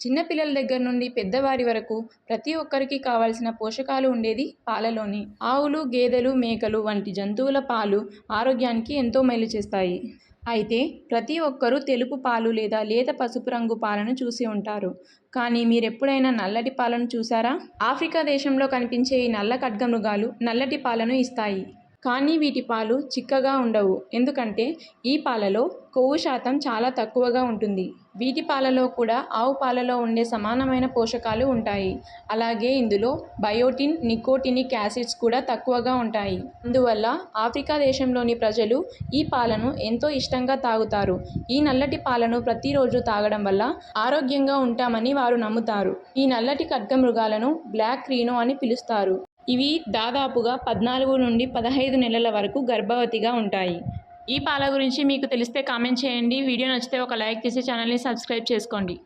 చిన్నపిల్లల దగ్గర నుండి పెద్దవారి వరకు ప్రతి ఒక్కరికి కావాల్సిన పోషకాలు ఉండేది పాలలోనే. ఆవులు గేదెలు మేకలు వంటి జంతువుల పాలు ఆరోగ్యానికి ఎంతో మేలు చేస్తాయి. అయితే ప్రతి ఒక్కరూ తెలుపు పాలు లేదా లేత పసుపు రంగు పాలను చూసి ఉంటారు. కానీ మీరెప్పుడైనా నల్లటి పాలను చూసారా? ఆఫ్రికా దేశంలో కనిపించే ఈ నల్ల ఖడ్గమృగాలు నల్లటి పాలను ఇస్తాయి. కానీ వీటి పాలు చిక్కగా ఉండవు. ఎందుకంటే ఈ పాలలో కొవ్వు శాతం చాలా తక్కువగా ఉంటుంది. వీటి పాలలో కూడా ఆవు పాలలో ఉండే సమానమైన పోషకాలు ఉంటాయి. అలాగే ఇందులో బయోటిన్ నికోటినిక్ యాసిడ్స్ కూడా తక్కువగా ఉంటాయి. అందువల్ల ఆఫ్రికా దేశంలోని ప్రజలు ఈ పాలను ఎంతో ఇష్టంగా తాగుతారు. ఈ నల్లటి పాలను ప్రతిరోజు తాగడం వల్ల ఆరోగ్యంగా ఉంటామని వారు నమ్ముతారు. ఈ నల్లటి ఖడ్గమృగాలను బ్లాక్ క్రీను అని పిలుస్తారు. ఇవి దాదాపుగా పద్నాలుగు నుండి పదహైదు నెలల వరకు గర్భవతిగా ఉంటాయి. ఈ పాల గురించి మీకు తెలిస్తే కామెంట్ చేయండి. వీడియో నచ్చితే ఒక లైక్ చేసి ఛానల్ని సబ్స్క్రైబ్ చేసుకోండి.